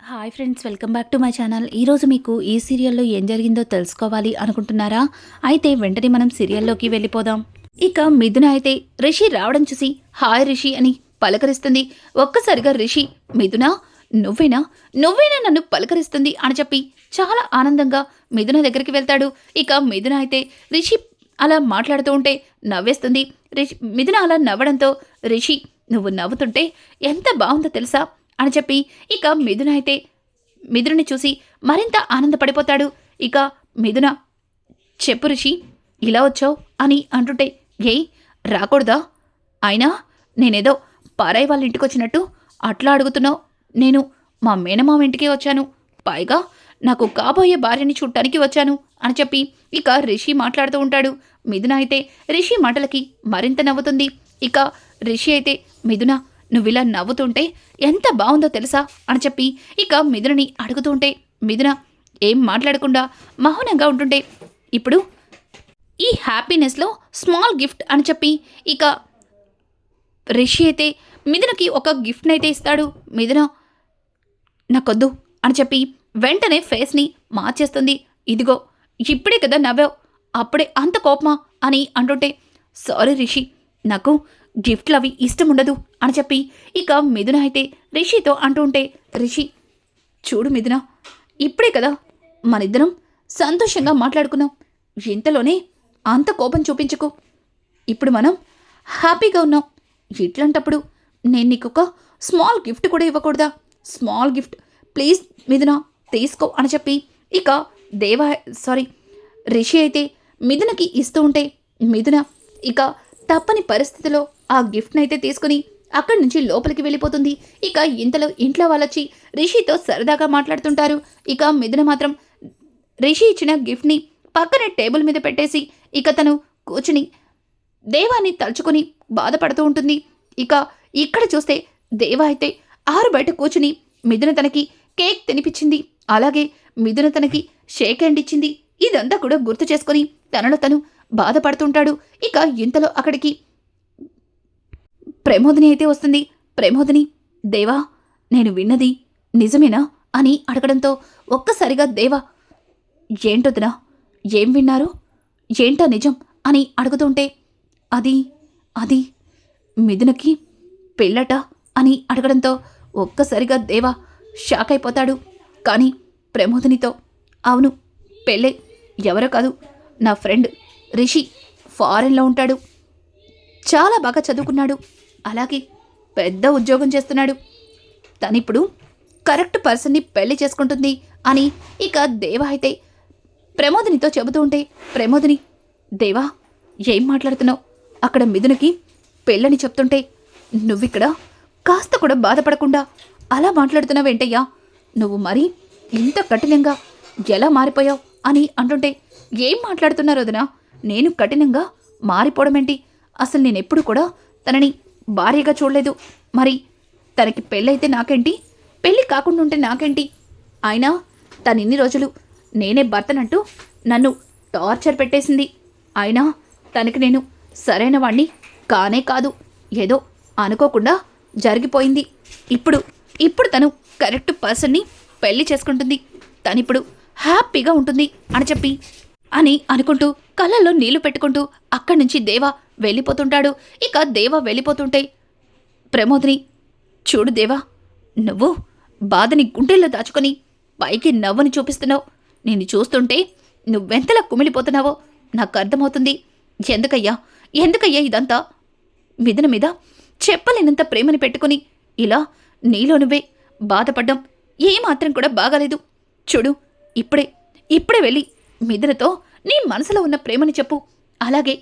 Hi friends welcome back to my channel. ఈరోజు మీకు ఈ సీరియల్లో ఏం జరిగిందో తెలుసుకోవాలి అనుకుంటున్నారా? అయితే వెంటనే మనం సీరియల్లోకి వెళ్ళిపోదాం. ఇక మిథున అయితే రిషి రావడం చూసి హాయ్ రిషి అని పలకరిస్తుంది. ఒక్కసారిగా రిషి మిథున నువ్వేనా? నువ్వేనా నన్ను పలకరిస్తుంది? అని చెప్పి చాలా ఆనందంగా మిథున దగ్గరికి వెళ్తాడు. ఇక మిథున అయితే రిషి అలా మాట్లాడుతూ ఉంటే నవ్వేస్తుంది. రిషి మిథున అలా నవ్వడంతో రిషి నువ్వు నవ్వుతుంటే ఎంత బాగుందో తెలుసా? అని చెప్పి ఇక మిథున అయితే మిథుని చూసి మరింత ఆనందపడిపోతాడు. ఇక మిథున చెప్పు రిషి ఇలా వచ్చావు? అని అంటుంటే ఏయ్ రాకూడదా? అయినా నేనేదో పారాయి వాళ్ళ ఇంటికి వచ్చినట్టు అట్లా అడుగుతున్నావు. నేను మా మేనమామ ఇంటికి వచ్చాను. పైగా నాకు కాబోయే భార్యని చూడటానికి వచ్చాను. అని చెప్పి ఇక రిషి మాట్లాడుతూ ఉంటాడు. మిథున అయితే రిషి మాటలకి మరింత నవ్వుతుంది. ఇక రిషి అయితే మిథున నువ్విలా నవ్వుతుంటే ఎంత బాగుందో తెలుసా? అని చెప్పి ఇక మిథునని అడుగుతుంటే మిథున ఏం మాట్లాడకుండా మౌనంగా ఉంటుంటే ఇప్పుడు ఈ హ్యాపీనెస్లో స్మాల్ గిఫ్ట్ అని చెప్పి ఇక రిషి అయితే మిథునకి ఒక గిఫ్ట్ని అయితే ఇస్తాడు. మిథున నాకొద్దు అని చెప్పి వెంటనే ఫేస్ని మార్చేస్తుంది. ఇదిగో ఇప్పుడే కదా నవ్వావు. అప్పుడే అంత కోపమా అని అంటుంటే సారీ రిషి నాకు గిఫ్ట్లు అవి ఇష్టం ఉండదు అని చెప్పి ఇక మిథున అయితే రిషితో అంటూ ఉంటే రిషి చూడు మిథున ఇప్పుడే కదా మనిద్దరం సంతోషంగా మాట్లాడుకున్నాం. ఇంతలోనే అంత కోపం చూపించుకో. ఇప్పుడు మనం హ్యాపీగా ఉన్నాం. ఇట్లాంటప్పుడు నేను నీకు ఒక స్మాల్ గిఫ్ట్ కూడా ఇవ్వకూడదా? Small gift. ప్లీజ్ మిథున తీసుకో అని చెప్పి ఇక దేవా సారీ రిషి అయితే మిథునకి ఇస్తూ ఉంటే మిథున ఇక తప్పని పరిస్థితిలో ఆ గిఫ్ట్ని అయితే తీసుకుని అక్కడి నుంచి లోపలికి వెళ్ళిపోతుంది. ఇక ఇంతలో ఇంట్లో వాళ్ళొచ్చి రిషితో సరదాగా మాట్లాడుతుంటారు. ఇక మిథున మాత్రం రిషి ఇచ్చిన గిఫ్ట్ని పక్కనే టేబుల్ మీద పెట్టేసి ఇక తను కూర్చుని దేవాన్ని తలుచుకొని బాధపడుతూ ఉంటుంది. ఇక ఇక్కడ చూస్తే దేవా అయితే ఆరు బయట కూర్చుని మిథున తనకి కేక్ తినిపించింది. అలాగే మిథున తనకి షేక్ హ్యాండ్ ఇచ్చింది. ఇదంతా కూడా గుర్తు చేసుకొని తనలో తను బాధపడుతుంటాడు. ఇక ఇంతలో అక్కడికి ప్రమోదిని అయితే వస్తుంది. ప్రమోదిని దేవా నేను విన్నది నిజమేనా అని అడగడంతో ఒక్కసారిగా దేవా ఏంటొదినా ఏం విన్నారు? ఏంటా నిజం అని అడుగుతుంటే అది అది మిథునకి పెళ్ళట అని అడగడంతో ఒక్కసారిగా దేవా షాక్ అయిపోతాడు. కానీ ప్రమోదినితో అవును పెళ్ళే ఎవరో కాదు నా ఫ్రెండ్ రిషి ఫారెన్లో ఉంటాడు. చాలా బాగా చదువుకున్నాడు. అలాగే పెద్ద ఉద్యోగం చేస్తున్నాడు. తనిప్పుడు కరెక్ట్ పర్సన్ని పెళ్ళి చేసుకుంటుంది అని ఇక దేవ అయితే ప్రమోదినితో చెబుతూ ఉంటే ప్రమోదిని దేవా ఏం మాట్లాడుతున్నావు? అక్కడ మిథునికి పెళ్ళని చెప్తుంటే నువ్విక్కడ కాస్త కూడా బాధపడకుండా అలా మాట్లాడుతున్నావేంటయ్యా? నువ్వు మరి ఇంత కఠినంగా ఎలా మారిపోయావు? అని అంటుంటే ఏం మాట్లాడుతున్నారు వదినా? నేను కఠినంగా మారిపోవడమేంటి? అసలు నేనెప్పుడు కూడా తనని భార్యగా చూడలేదు. మరి తనకి పెళ్ళైతే నాకేంటి? పెళ్ళి కాకుండా ఉంటే నాకేంటి? అయినా తను ఇన్ని రోజులు నేనే భర్తనంటూ నన్ను టార్చర్ పెట్టేసింది. అయినా తనకి నేను సరైన వాణ్ణి కానే కాదు. ఏదో అనుకోకుండా జరిగిపోయింది. ఇప్పుడు ఇప్పుడు తను కరెక్ట్ పర్సన్ని పెళ్ళి చేసుకుంటుంది. తనిప్పుడు హ్యాపీగా ఉంటుంది అని చెప్పి అని అనుకుంటూ కళ్ళల్లో నీళ్ళు పెట్టుకుంటూ అక్కడి నుంచి దేవా వెళ్ళిపోతుంటాడు. ఇక దేవ వెళ్ళిపోతుంటే ప్రమోదిని చూడు దేవా నువ్వు బాధని గుండెల్లో దాచుకొని పైకి నవ్వుని చూపిస్తున్నావు. నేను చూస్తుంటే నువ్వెంతలా కుమిలిపోతున్నావో నాకు అర్థమవుతుంది. ఎందుకయ్యా ఎందుకయ్యా ఇదంతా? మిదన మీద చెప్పలేనంత ప్రేమని పెట్టుకుని ఇలా నీలో నువ్వే బాధపడ్డం ఏమాత్రం కూడా బాగాలేదు. చూడు ఇప్పుడే ఇప్పుడే వెళ్ళి మిథునతో నీ మనసులో ఉన్న ప్రేమని చెప్పు. అలాగే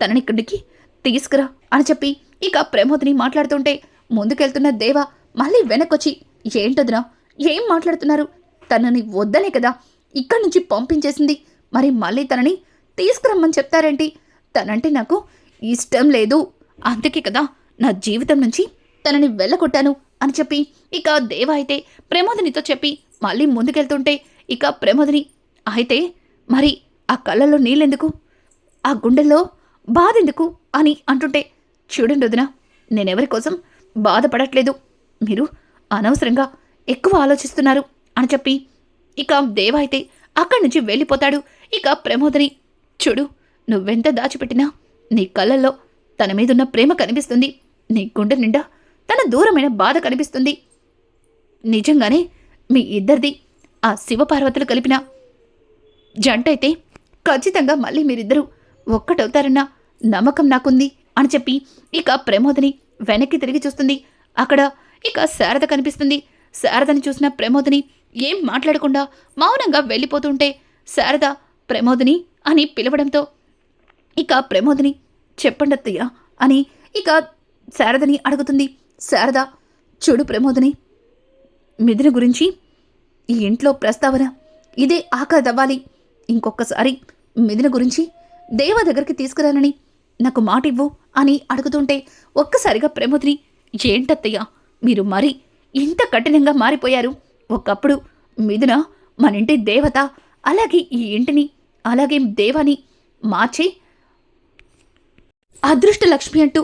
తనని ఇక్కడికి తీసుకురా అని చెప్పి ఇక ప్రమోద్ని మాట్లాడుతుంటే ముందుకెళ్తున్న దేవ మళ్ళీ వెనకొచ్చి ఏంటదునా? ఏం మాట్లాడుతున్నారు? తనని వద్దనే కదా. ఇక్కడి నుంచి పంపించేసింది. మరి మళ్ళీ తనని తీసుకురమ్మని చెప్తారేంటి? తనంటే నాకు ఇష్టం లేదు. అందుకే కదా నా జీవితం నుంచి తనని వెళ్ళగొట్టాను అని చెప్పి ఇక దేవ అయితే ప్రమోదినితో చెప్పి మళ్ళీ ముందుకెళ్తుంటే ఇక ప్రమోదిని అయితే మరి ఆ కళ్ళల్లో నీళ్ళెందుకు? ఆ గుండెల్లో బాధెందుకు అని అంటుంటే చూడండి వదిన నేనెవరి కోసం బాధపడట్లేదు. మీరు అనవసరంగా ఎక్కువ ఆలోచిస్తున్నారు అని చెప్పి ఇక దేవ అయితే అక్కడి నుంచి వెళ్ళిపోతాడు. ఇక ప్రమోదని చూడు నువ్వెంత దాచిపెట్టినా నీ కళ్ళల్లో తన మీదున్న ప్రేమ కనిపిస్తుంది. నీ గుండె నిండా తన దూరమైన బాధ కనిపిస్తుంది. నిజంగానే మీ ఇద్దరిది ఆ శివపార్వతులు కలిపిన జంట అయితే ఖచ్చితంగా మళ్ళీ మీరిద్దరూ ఒక్కటవుతారన్న నమ్మకం నాకుంది అని చెప్పి ఇక ప్రమోదని వెనక్కి తిరిగి చూస్తుంది. అక్కడ ఇక శారద కనిపిస్తుంది. శారదని చూసిన ప్రమోదని ఏం మాట్లాడకుండా మౌనంగా వెళ్ళిపోతుంటే శారద ప్రమోదిని అని పిలవడంతో ఇక ప్రమోదిని చెప్పండి అత్తయ్య అని ఇక శారదని అడుగుతుంది. శారద చూడు ప్రమోదిని మిథున గురించి ఈ ఇంట్లో ప్రస్తావన ఇదే ఆఖరిదవ్వాలి ఇంకొకసారి మిథున గురించి దేవ దగ్గరికి తీసుకురానని నాకు మాట ఇవ్వు అని అడుగుతుంటే ఒక్కసారిగా ప్రమోదిని ఏంటత్తయ్య మీరు మరి ఇంత కఠినంగా మారిపోయారు. ఒకప్పుడు మిథున మన ఇంటి దేవత అలాగే ఈ ఇంటిని అలాగే దేవాని మార్చి అదృష్ట లక్ష్మి అంటూ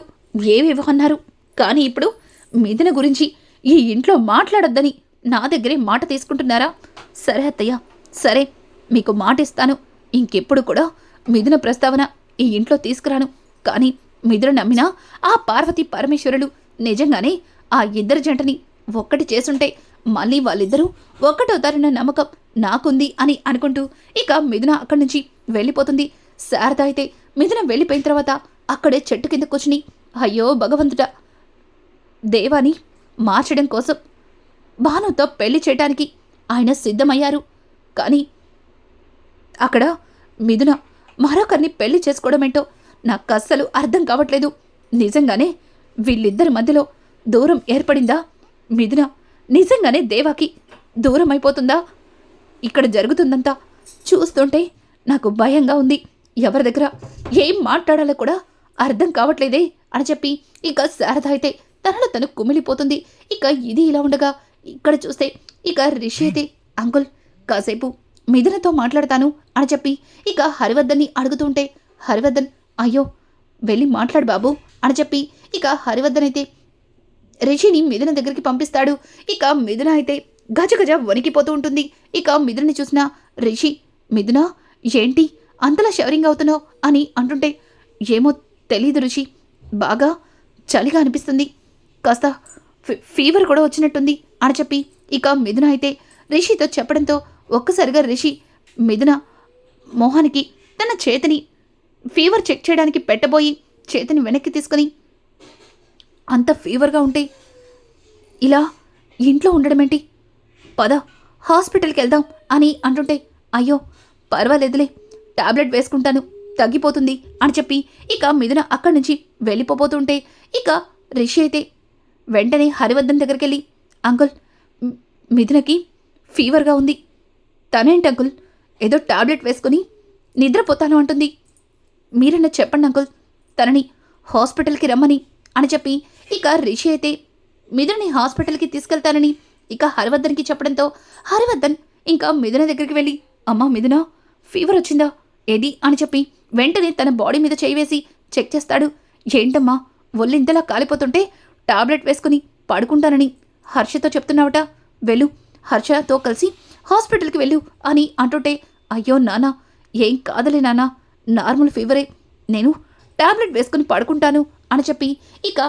ఏవేవో అన్నారు కానీ ఇప్పుడు మిథున గురించి ఈ ఇంట్లో మాట్లాడొద్దని నా దగ్గరే మాట తీసుకుంటున్నారా? సరే అత్తయ్య సరే మీకు మాట ఇస్తాను ఇంకెప్పుడు కూడా మిథున ప్రస్తావన ఈ ఇంట్లో తీసుకురాను. కానీ మిథున నమ్మినా ఆ పార్వతి పరమేశ్వరులు నిజంగానే ఆ ఇద్దరు జంటని ఒక్కటి చేసుంటే మళ్ళీ వాళ్ళిద్దరూ ఒక్కటవుతారన్న నమ్మకం నాకుంది అని అనుకుంటూ ఇక మిథున అక్కడి నుంచి వెళ్ళిపోతుంది. శారద అయితే మిథున వెళ్ళిపోయిన తర్వాత అక్కడే చెట్టు కింద కూర్చుని అయ్యో భగవంతుడా దేవాని మార్చడం కోసం భానుతో పెళ్ళి చేయటానికి ఆయన సిద్ధమయ్యారు. కానీ అక్కడ మిథున మరొకరిని పెళ్ళి చేసుకోవడమేంటో నాకు అస్సలు అర్థం కావట్లేదు. నిజంగానే వీళ్ళిద్దరి మధ్యలో దూరం ఏర్పడిందా? మిథున నిజంగానే దేవాకి దూరం అయిపోతుందా? ఇక్కడ జరుగుతుందంతా చూస్తుంటే నాకు భయంగా ఉంది. ఎవరి దగ్గర ఏం మాట్లాడాలో కూడా అర్థం కావట్లేదే అని చెప్పి ఇక శారద అయితే తనలో తను కుమిలిపోతుంది. ఇక ఇది ఇలా ఉండగా ఇక్కడ చూస్తే ఇక రిషి అయితే అంకుల్ కాసేపు మిథునతో మాట్లాడతాను అని చెప్పి ఇక హరివర్ధన్ని అడుగుతుంటే హరివర్ధన్ అయ్యో వెళ్ళి మాట్లాడు బాబు అని చెప్పి ఇక హరివర్ధనైతే అయితే రిషిని మిథున దగ్గరికి పంపిస్తాడు. ఇక మిథున అయితే గజగజ వణికిపోతూ ఉంటుంది. ఇక మిథునని చూసిన రిషి మిథున ఏంటి అంతలా షవరింగ్ అవుతున్నావు అని అంటుంటే ఏమో తెలీదు రుచి బాగా చలిగా అనిపిస్తుంది. కాస్త ఫీ- ఫీవర్ కూడా వచ్చినట్టుంది అని చెప్పి ఇక మిథున అయితే రిషితో చెప్పడంతో ఒక్కసారిగా రిషి మిథున మోహానికి తన చేతిని ఫీవర్ చెక్ చేయడానికి పెట్టబోయి చేతిని వెనక్కి తీసుకొని అంత ఫీవర్గా ఉంటే ఇలా ఇంట్లో ఉండడమేంటి పద హాస్పిటల్కి వెళ్దాం అని అంటుంటే అయ్యో పర్వాలేదులే టాబ్లెట్ వేసుకుంటాను తగ్గిపోతుంది అని చెప్పి ఇక మిథున అక్కడి నుంచి వెళ్ళిపోతుంటే ఇక రిషి అయితే వెంటనే హరివర్ధన్ దగ్గరికి వెళ్ళి అంకుల్ మిథునకి ఫీవర్గా ఉంది. తనేంటి అంకుల్? ఏదో టాబ్లెట్ వేసుకుని నిద్రపోతాను అంటుంది. మీరన్న చెప్పండి అంకుల్. తనని హాస్పిటల్కి రమ్మని అని చెప్పి ఇక రిషి అయితే మిథుని హాస్పిటల్కి తీసుకెళ్తానని ఇక హరివర్ధన్కి చెప్పడంతో హరివర్ధన్ ఇంకా మిథున దగ్గరికి వెళ్ళి అమ్మా మిథున ఫీవర్ వచ్చిందా? ఏది? అని చెప్పి వెంటనే తన బాడీ మీద చేయివేసి చెక్ చేస్తాడు. ఏంటమ్మా ఒళ్ళు ఇంతలా కాలిపోతుంటే టాబ్లెట్ వేసుకుని పడుకుంటానని హర్షతో చెప్తున్నావట. వెళ్ళు హర్షతో కలిసి హాస్పిటల్కి వెళ్ళు అని అంటుంటే అయ్యో నానా ఏం కాదులే నానా నార్మల్ ఫీవరే. నేను టాబ్లెట్ వేసుకుని పడుకుంటాను అని చెప్పి ఇక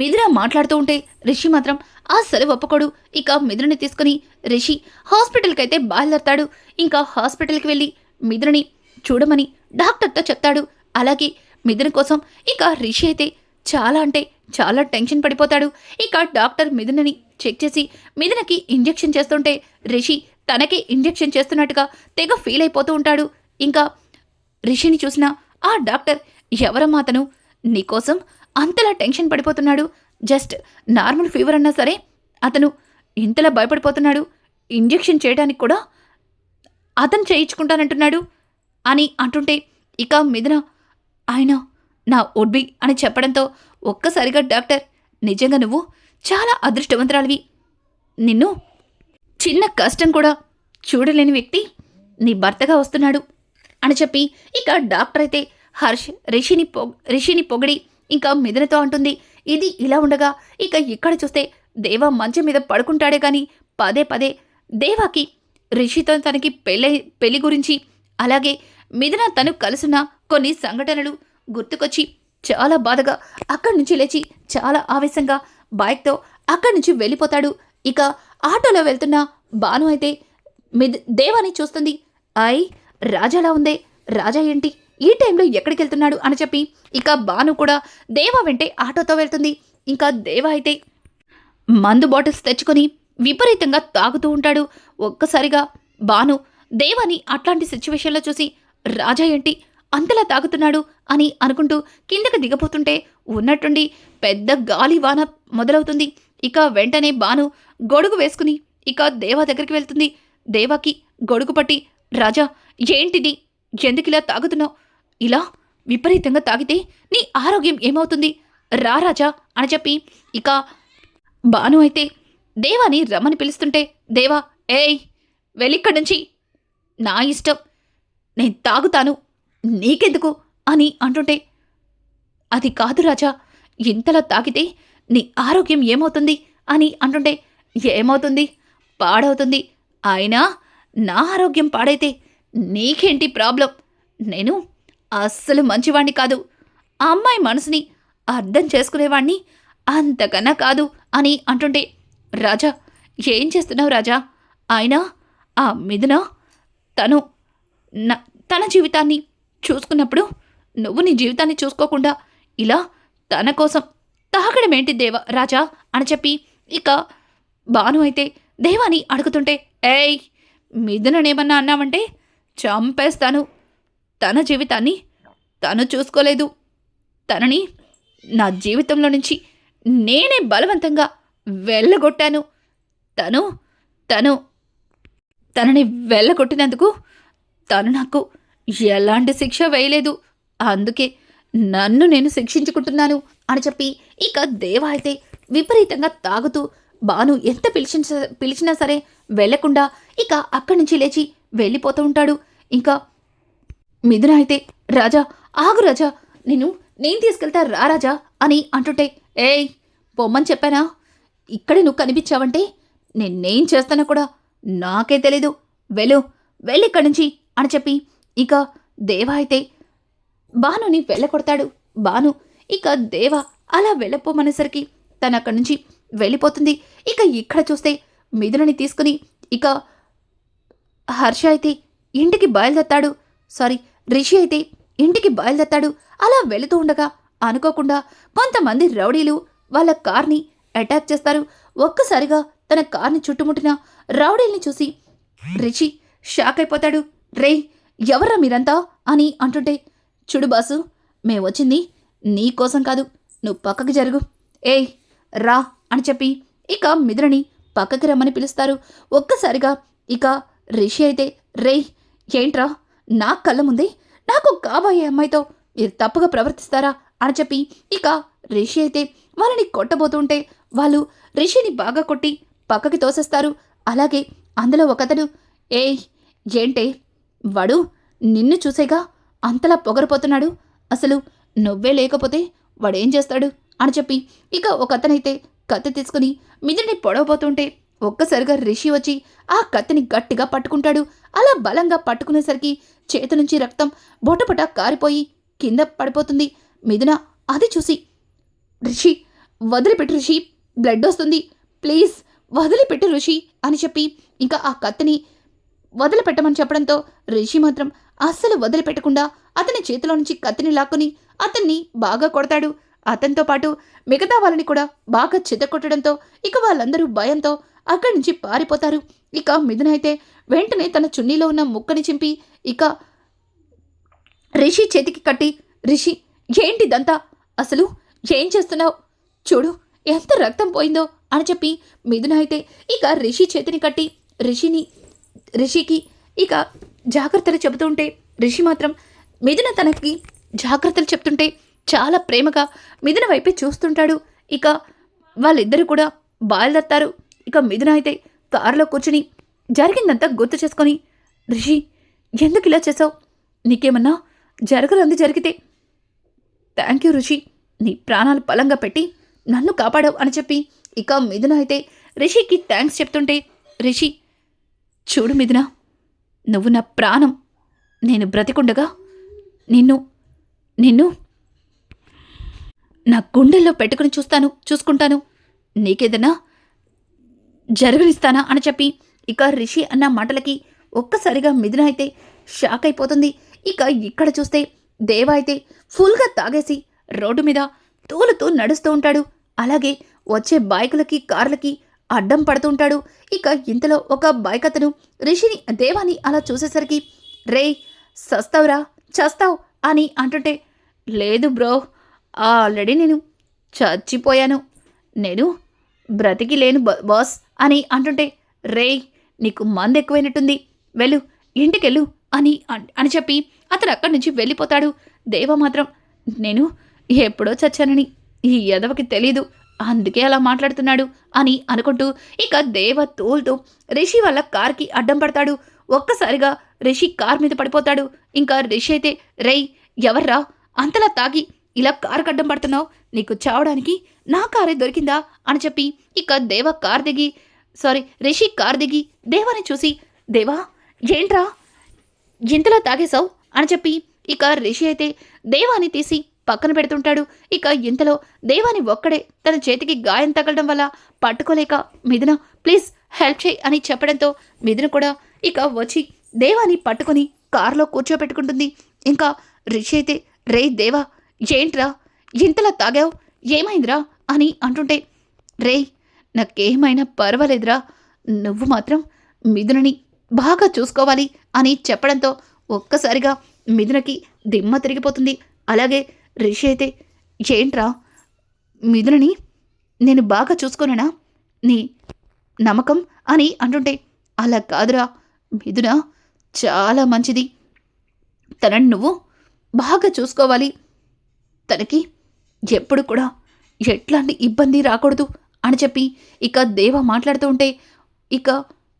మిథున మాట్లాడుతూ ఉంటే రిషి మాత్రం ఆ సెలవు ఒప్పుకోడు. ఇక మిథునని తీసుకుని రిషి హాస్పిటల్కి అయితే బయలుదేరతాడు. ఇంకా హాస్పిటల్కి వెళ్ళి మిథునని చూడమని డాక్టర్తో చెప్తాడు. అలాగే మిథున కోసం ఇక రిషి అయితే చాలా అంటే చాలా టెన్షన్ పడిపోతాడు. ఇక డాక్టర్ మిథునని చెక్ చేసి మిథునకి ఇంజెక్షన్ చేస్తుంటే రిషి తనకి ఇంజెక్షన్ చేస్తున్నట్టుగా తెగ ఫీల్ అయిపోతూ ఉంటాడు. ఇంకా రిషిని చూసిన ఆ డాక్టర్ ఎవరమ్మా అతను నీకోసం అంతలా టెన్షన్ పడిపోతున్నాడు. జస్ట్ నార్మల్ ఫీవర్ అన్నా సరే అతను ఇంతలా భయపడిపోతున్నాడు. ఇంజెక్షన్ చేయడానికి కూడా అతను చేయించుకుంటానంటున్నాడు అని అంటుంటే ఇక మిథున ఆయన నా ఒడ్బి అని చెప్పడంతో ఒక్కసారిగా డాక్టర్ నిజంగా నువ్వు చాలా అదృష్టవంతురాలివి. నిన్ను చిన్న కష్టం కూడా చూడలేని వ్యక్తి నీ భర్తగా వస్తున్నాడు. అని చెప్పి ఇక డాక్టర్ అయితే హర్ష్ రిషిని పొ రిషిని పొగిడి ఇంకా మిథునతో అంటుంది ఇది ఇలా ఉండగా ఇక ఇక్కడ చూస్తే దేవా మంచం మీద పడుకుంటాడే కానీ పదే పదే దేవాకి రిషితో తనకి పెళ్ళి పెళ్ళి గురించి అలాగే మిథున తను కలుసున్న కొన్ని సంఘటనలు గుర్తుకొచ్చి చాలా బాధగా అక్కడి నుంచి లేచి చాలా ఆవేశంగా బైక్తో అక్కడి నుంచి వెళ్ళిపోతాడు. ఇక ఆటోలో వెళ్తున్న భాను అయితే మిద్ దేవాని చూస్తుంది. ఐ రాజాలా ఉందే? రాజా ఏంటి? ఈ టైంలో ఎక్కడికి వెళ్తున్నాడు అని చెప్పి ఇక భాను కూడా దేవా వెంటే ఆటోతో వెళ్తుంది. ఇంకా దేవా అయితే మందు బాటిల్స్ తెచ్చుకొని విపరీతంగా తాగుతూ ఉంటాడు. ఒక్కసారిగా భాను దేవాని అట్లాంటి సిచ్యువేషన్లో చూసి రాజా ఏంటి? అంతలా తాగుతున్నాడు? అని అనుకుంటూ కిందకి దిగపోతుంటే ఉన్నట్టుండి పెద్ద గాలి వాన మొదలవుతుంది. ఇక వెంటనే బాను గొడుగు వేసుకుని ఇక దేవా దగ్గరికి వెళ్తుంది. దేవాకి గొడుగు పట్టి రాజా ఏంటిది? ఎందుకిలా తాగుతున్నావు? ఇలా విపరీతంగా తాగితే నీ ఆరోగ్యం ఏమవుతుంది? రా రాజా అని చెప్పి ఇక బాను అయితే దేవాని రమ్మని పిలుస్తుంటే దేవా ఏయ్ వెళ్ళిక్కడి నుంచి నా ఇష్టం. నేను తాగుతాను. నీకెందుకు? అని అంటుంటే అది కాదు రాజా ఇంతలా తాగితే నీ ఆరోగ్యం ఏమవుతుంది? అని అంటుంటే ఏమవుతుంది? పాడవుతుంది. అయినా నా ఆరోగ్యం పాడైతే నీకేంటి ప్రాబ్లం? నేను అస్సలు మంచివాణ్ణి కాదు. ఆ అమ్మాయి మనసుని అర్థం చేసుకునేవాణ్ణి అంతకన్నా కాదు అని అంటుంటే రాజా ఏం చేస్తున్నావు రాజా? అయినా ఆ మిథున తను తన జీవితాన్ని చూసుకున్నప్పుడు నువ్వు నీ జీవితాన్ని చూసుకోకుండా ఇలా తన కోసం తాగడం ఏంటి దేవ రాజా? అని చెప్పి ఇక బాను అయితే దేవాని అడుగుతుంటే ఏయ్ మిథుననేమన్నా అన్నామంటే చంపేస్తాను. తన జీవితాన్ని తను చూసుకోలేదు. తనని నా జీవితంలో నుంచి నేనే బలవంతంగా వెళ్ళగొట్టాను. తను తను తనని వెళ్ళగొట్టినందుకు తను నాకు ఎలాంటి శిక్ష వేయలేదు. అందుకే నన్ను నేను శిక్షించుకుంటున్నాను అని చెప్పి ఇక దేవ అయితే విపరీతంగా తాగుతూ బాను ఎంత పిలిచిన పిలిచినా సరే వెళ్ళకుండా ఇక అక్కడి నుంచి లేచి వెళ్ళిపోతూ ఉంటాడు. ఇంకా మిథున అయితే రాజా ఆగు రాజా నేను నేను తీసుకెళ్తా రా రాజా అని అంటుంటే ఏయ్ బొమ్మని చెప్పానా? ఇక్కడే నువ్వు కనిపించావంటే నేనేం చేస్తానో కూడా నాకే తెలీదు. వెళ్ళు వెళ్ళి ఇక్కడి నుంచి అని చెప్పి ఇక దేవ అయితే బానుని వెళ్ళకొడతాడు బాను ఇక దేవ అలా వెళ్ళపోమనేసరికి తను అక్కడి నుంచి వెళ్ళిపోతుంది. ఇక ఇక్కడ చూస్తే మిథునని తీసుకుని ఇక హర్ష అయితే ఇంటికి బయలుదేరతాడు. సారీ రిషి అయితే ఇంటికి బయలుదేరతాడు. అలా వెళుతూ ఉండగా అనుకోకుండా కొంతమంది రౌడీలు వాళ్ళ కార్ని అటాక్ చేస్తారు. ఒక్కసారిగా తన కార్ని చుట్టుముట్టిన రౌడీల్ని చూసి రిషి షాక్ అయిపోతాడు. రే ఎవర్రా మీరంతా? అని అంటుంటే చూడు బాసు మేము వచ్చింది నీ కోసం కాదు నువ్వు పక్కకి జరుగు. ఏయ్ రా అని చెప్పి ఇక మిథునని పక్కకి రమ్మని పిలుస్తారు. ఒక్కసారిగా ఇక రిషి అయితే రేయ్ ఏంట్రా? నా కళ్ళ ముందే నాకు కాబోయే అమ్మాయితో మీరు తప్పుగా ప్రవర్తిస్తారా? అని చెప్పి ఇక రిషి అయితే వాళ్ళని కొట్టబోతుంటే వాళ్ళు రిషిని బాగా కొట్టి పక్కకి తోసేస్తారు. అలాగే అందులో ఒకతడు ఏయ్ ఏంటే? వాడు నిన్ను చూసేగా అంతలా పొగరపోతున్నాడు. అసలు నువ్వే లేకపోతే వాడేం చేస్తాడు? అని చెప్పి ఇక ఒక అతనైతే కత్తి తీసుకుని మిదిని పొడవబోతుంటే ఒక్కసారిగా రిషి వచ్చి ఆ కత్తిని గట్టిగా పట్టుకుంటాడు. అలా బలంగా పట్టుకునేసరికి చేతి నుంచి రక్తం బొటపట కారిపోయి కింద పడిపోతుంది. మిథున అది చూసి రిషి వదిలిపెట్టు రిషి బ్లడ్ వస్తుంది. ప్లీజ్ వదిలిపెట్టు రిషి అని చెప్పి ఇంకా ఆ కత్తిని వదిలిపెట్టమని చెప్పడంతో రిషి మాత్రం అస్సలు వదిలిపెట్టకుండా అతని చేతిలో నుంచి కత్తిని లాక్కుని అతన్ని బాగా కొడతాడు. అతనితో పాటు మిగతా వాళ్ళని కూడా బాగా చితకొట్టడంతో ఇక వాళ్ళందరూ భయంతో అక్కడి నుంచి పారిపోతారు. ఇక మిథున అయితే వెంటనే తన చున్నీలో ఉన్న ముక్కని చింపి ఇక రిషి చేతికి కట్టి రిషి ఏంటిదంతా? అసలు ఏం చేస్తున్నావు? చూడు ఎంత రక్తం పోయిందో అని చెప్పి మిథున అయితే ఇక రిషి చేతిని కట్టి రిషిని రిషికి ఇక జాగ్రత్తలు చెబుతుంటే రిషి మాత్రం మిథున తనకి జాగ్రత్తలు చెప్తుంటే చాలా ప్రేమగా మిథున వైపే చూస్తుంటాడు. ఇక వాళ్ళిద్దరూ కూడా బయలుదేరతారు. ఇక మిథున అయితే కారులో కూర్చుని జరిగిందంతా గుర్తు చేసుకొని రిషి ఎందుకు ఇలా చేసావు? నీకేమన్నా జరగరంది జరిగితే. థ్యాంక్ యూ రుషి నీ ప్రాణాలు బలంగా పెట్టి నన్ను కాపాడావు అని చెప్పి ఇక మిథున అయితే రిషికి థ్యాంక్స్ చెప్తుంటే రిషి చూడు మిథున నువ్వు నా ప్రాణం. నేను బ్రతికుండగా నిన్ను నిన్ను నా గుండెల్లో పెట్టుకుని చూస్తాను చూసుకుంటాను. నీకేదన్నా జరగనిస్తానా అని చెప్పి ఇక రిషి అన్న మాటలకి ఒక్కసారిగా మిథున అయితే షాక్ అయిపోతుంది. ఇక ఇక్కడ చూస్తే దేవ అయితే ఫుల్గా తాగేసి రోడ్డు మీద తూలుతూ నడుస్తూ ఉంటాడు. అలాగే వచ్చే బైకులకి కార్లకి అడ్డం పడుతూ ఉంటాడు. ఇక ఇంతలో ఒక బైక్ అతను రిషిని దేవాని అలా చూసేసరికి రే సస్తావురా చస్తావు అని అంటుంటే లేదు బ్రో ఆల్రెడీ నేను చచ్చిపోయాను. నేను బ్రతికి లేను బాస్ అని అంటుంటే రేయ్ నీకు మందు ఎక్కువైనట్టుంది. వెళ్ళు ఇంటికెళ్ళు అని అన్- అని చెప్పి అతను అక్కడి నుంచి వెళ్ళిపోతాడు. దేవ మాత్రం నేను ఎప్పుడో చచ్చానని ఈ ఎదవకి తెలీదు అందుకే అలా మాట్లాడుతున్నాడు అని అనుకుంటూ ఇక దేవ తోలుతూ రిషి వాళ్ళ కార్కి అడ్డం పడతాడు. ఒక్కసారిగా రిషి కార్ మీద పడిపోతాడు. ఇంకా రిషి అయితే రేయ్ ఎవర్రా? అంతలా తాగి ఇలా కారు కడ్డం పడుతున్నావు నీకు చావడానికి నా కారే దొరికిందా? అని చెప్పి ఇక దేవ కార్ దిగి సారీ రిషి కార్ దిగి దేవాని చూసి దేవా ఏంట్రా? ఇంతలా తాగేశావు? అని చెప్పి ఇక రిషి అయితే దేవాని తీసి పక్కన పెడుతుంటాడు. ఇక ఇంతలో దేవాని ఒక్కడే తన చేతికి గాయం తగలడం వల్ల పట్టుకోలేక మిథున ప్లీజ్ హెల్ప్ చేయి అని చెప్పడంతో మిథున కూడా ఇక వచ్చి దేవాని పట్టుకొని కారులో కూర్చోపెట్టుకుంటుంది ఇంకా రిషి అయితే రే దేవా ఏంట్రా? ఇంతలా తాగావు? ఏమైందిరా? అని అంటుంటే రే నాకేమైనా పర్వాలేదురా. నువ్వు మాత్రం మిథునని బాగా చూసుకోవాలి అని చెప్పడంతో ఒక్కసారిగా మిథునకి దిమ్మ తిరిగిపోతుంది. అలాగే రిషి అయితే ఏంట్రా? మిథునని నేను బాగా చూసుకోననా? నీ నమ్మకం? అని అంటుంటే అలా కాదురా. మిథున చాలా మంచిది. తనని నువ్వు బాగా చూసుకోవాలి. తనకి ఎప్పుడు కూడా ఎట్లాంటి ఇబ్బంది రాకూడదు అని చెప్పి ఇక దేవ మాట్లాడుతూ ఉంటే ఇక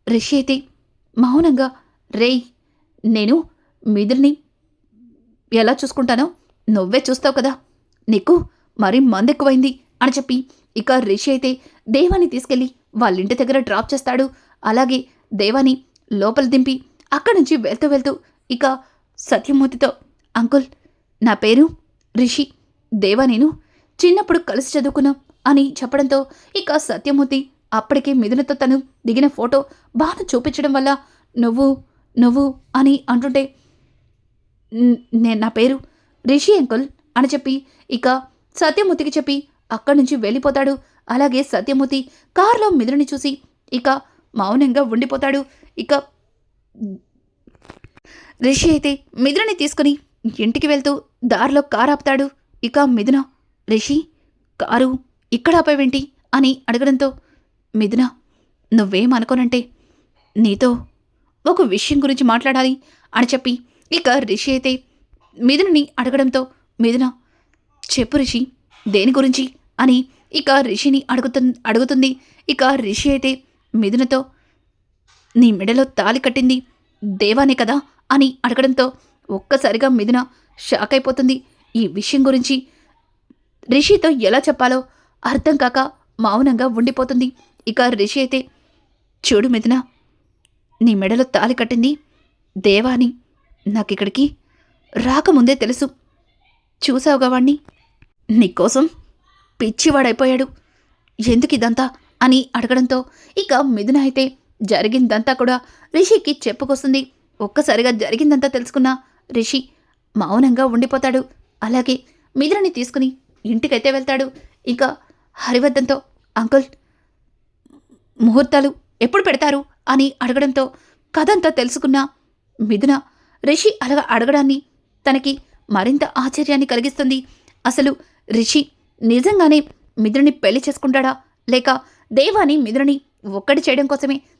రిషి అయితే మౌనంగా రేయ్ నేను మిదుల్ని ఎలా చూసుకుంటానో నువ్వే చూస్తావు కదా. నీకు మరీ మందెక్కువైంది అని చెప్పి ఇక రిషి అయితే దేవాన్ని తీసుకెళ్ళి వాళ్ళ ఇంటి దగ్గర డ్రాప్ చేస్తాడు. అలాగే దేవాని లోపల దింపి అక్కడి నుంచి వెళ్తూ వెళ్తూ ఇక సత్యమూర్తితో అంకుల్ నా పేరు రిషి దేవా నేను చిన్నప్పుడు కలిసి చదువుకున్నాం అని చెప్పడంతో ఇక సత్యమూర్తి అప్పటికే మిథునతో తను దిగిన ఫోటో బాగా చూపించడం వల్ల నువ్వు నువ్వు అని అంటుంటే నేను నా పేరు రిషి అంకుల్ అని చెప్పి ఇక సత్యమూర్తికి చెప్పి అక్కడి నుంచి వెళ్ళిపోతాడు. అలాగే సత్యమూర్తి కారులో మిథుని చూసి ఇక మౌనంగా ఉండిపోతాడు. ఇక రిషి అయితే మిథుని తీసుకుని ఇంటికి వెళ్తూ దారిలో కారు ఆపుతాడు. ఇక మిథున రిషి కారు ఇక్కడ ఆపేవేంటి? అని అడగడంతో మిథున నువ్వేం అనుకోనంటే నీతో ఒక విషయం గురించి మాట్లాడాలి అని చెప్పి ఇక రిషి అయితే మిథునని అడగడంతో మిథున చెప్పు రిషి దేని గురించి? అని ఇక రిషిని అడుగుతు అడుగుతుంది. ఇక రిషి అయితే మిథునతో నీ మెడలో తాలి కట్టింది దేవానే కదా? అని అడగడంతో ఒక్కసారిగా మిథున షాక్ అయిపోతుంది. ఈ విషయం గురించి రిషితో ఎలా చెప్పాలో అర్థం కాక మౌనంగా ఉండిపోతుంది. ఇక రిషి అయితే చూడు మిథున నీ మెడలో తాలి కట్టింది దేవాని. నాకిక్కడికి రాకముందే తెలుసు. చూసావుగా వాణ్ణి? నీకోసం పిచ్చివాడైపోయాడు. ఎందుకు ఇదంతా? అని అడగడంతో ఇక మిథున అయితే జరిగిందంతా కూడా రిషికి చెప్పుకొస్తుంది. ఒక్కసారిగా జరిగిందంతా తెలుసుకున్న రిషి మౌనంగా ఉండిపోతాడు. అలాగే మిథునని తీసుకుని ఇంటికైతే వెళ్తాడు. ఇంకా హరివర్ధన్తో అంకుల్ ముహూర్తాలు ఎప్పుడు పెడతారు? అని అడగడంతో కథంతా తెలుసుకున్న మిథున రిషి అలా అడగడాన్ని తనకి మరింత ఆశ్చర్యాన్ని కలిగిస్తుంది. అసలు రిషి నిజంగానే మిథుని పెళ్ళి చేసుకుంటాడా? లేక దేవాని మిథుని ఒక్కటి చేయడం కోసమే